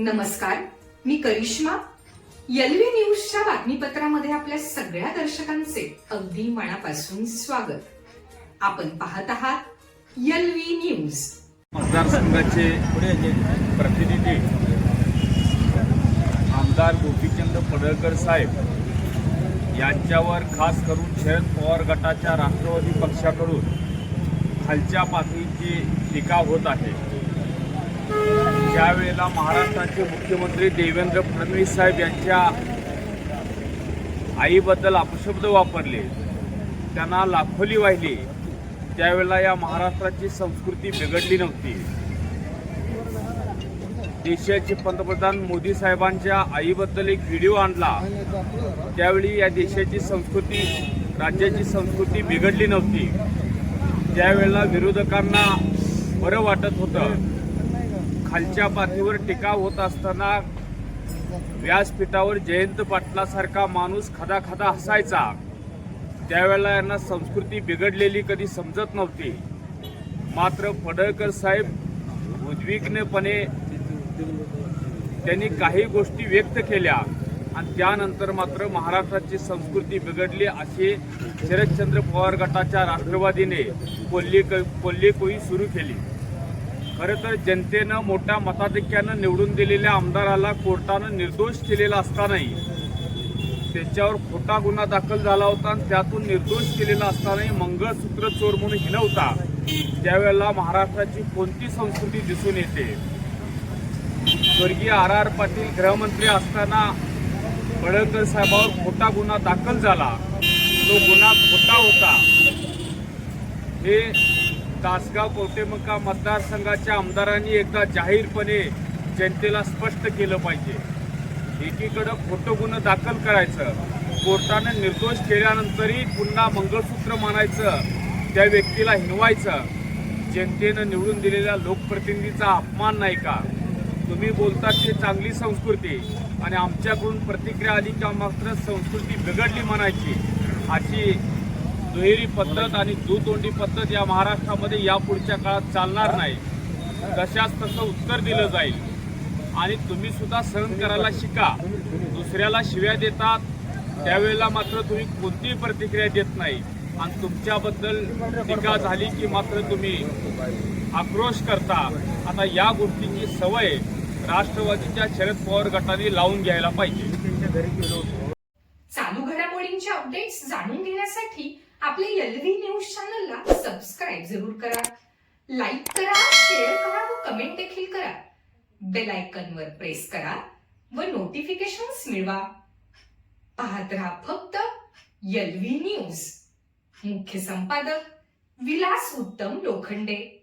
नमस्कार मी करिश्मा. यलवी न्यूजच्या बातमीपत्रामध्ये आपल्या सगळ्या दर्शकांचे अगदी मनापासून स्वागत. आपण पाहत आहात यलवी न्यूज. मतदारसंघाचे प्रतिनिधी आमदार गोपीचंद पडळकर साहेब यांच्यावर खास करून शरद पवार गटाच्या राष्ट्रवादी पक्षाकडून खालच्या पातळीची टीका होत आहे. ज्यावेळेला महाराष्ट्राचे मुख्यमंत्री देवेंद्र फडणवीस साहेब यांच्या आईबद्दल अपशब्द वापरले त्यांना लाखोली वाहिली त्यावेळेला या महाराष्ट्राची संस्कृती बिघडली नव्हती. देशाचे पंतप्रधान मोदी साहेबांच्या आईबद्दल एक व्हिडिओ आणला. त्यावेळी या देशाची संस्कृती राज्याची संस्कृती बिघडली नव्हती. त्यावेळेला विरोधकांना बरं वाटत होतं. खालच्या पातळीवर टीका होत असताना व्यासपीठावर जयंत पाटलासारखा माणूस खदा खदा हसायचा. त्यावेळेला यांना संस्कृती बिघडलेली कधी समजत नव्हती. मात्र पडळकर साहेब उद्विग्नपणे त्यांनी काही गोष्टी व्यक्त केल्या आणि त्यानंतर मात्र महाराष्ट्राची संस्कृती बिघडली अशी शरदचंद्र पवार गटाच्या राष्ट्रवादीने कोल्ली कोल्हेकोई सुरू केली. खरं तर जनतेनं मोठ्या मताधिक्यानं निवडून दिलेल्या आमदाराला कोर्टानं निर्दोष केलेला असतानाही त्याच्यावर खोटा गुन्हा दाखल झाला होता आणि त्यातून निर्दोष केलेला असतानाही मंगळसूत्र चोर म्हणून हिनवता. त्यावेळेला महाराष्ट्राची कोणती संस्कृती दिसून येते? स्वर्गीय आर आर पाटील गृहमंत्री असताना पडळकर साहेबावर खोटा गुन्हा दाखल झाला. तो गुन्हा खोटा होता. हे तासगाव कवटेमका मतदारसंघाच्या आमदारांनी एकदा जाहीरपणे जनतेला स्पष्ट केलं पाहिजे. एकीकडं खोटं गुन्हं दाखल करायचं कोर्टानं निर्दोष केल्यानंतरही पुन्हा मंगळसूत्र मानायचं त्या व्यक्तीला हिनवायचं जनतेनं निवडून दिलेल्या लोकप्रतिनिधीचा अपमान नाही का? तुम्ही बोलता ती चांगली संस्कृती आणि आमच्याकडून प्रतिक्रिया आली का मात्र संस्कृती बिघडली म्हणायची अशी दुहेरी पद्धत आणि दुतोंडी पद्धत या महाराष्ट्रामध्ये यापुढच्या काळात चालणार नाही. तशाच तसं उत्तर दिलं जाईल. आणि तुम्ही सुद्धा सहन करायला शिका. दुसऱ्याला शिव्या देतात. त्यावेळेला मात्र तुम्ही कोणतीही प्रतिक्रिया देत नाही. आणि तुमच्याबद्दल टीका झाली की मात्र तुम्ही आक्रोश करता. आता या गोष्टीची सवय राष्ट्रवादीच्या शरद पवार गटाने लावून घ्यायला पाहिजे. चालू घडामोडींच्या अपडेट्स जाणून घेण्यासाठी आपल्या यलवी न्यूज चॅनलला सबस्क्राईब जरूर करा. लाईक करा शेअर करा व कमेंट देखील करा. बेल आयकॉनवर प्रेस करा व नोटिफिकेशन्स मिळवा. पाहत राहा फक्त यलवी न्यूज मुख्य संपादक विलास उत्तम लोखंडे.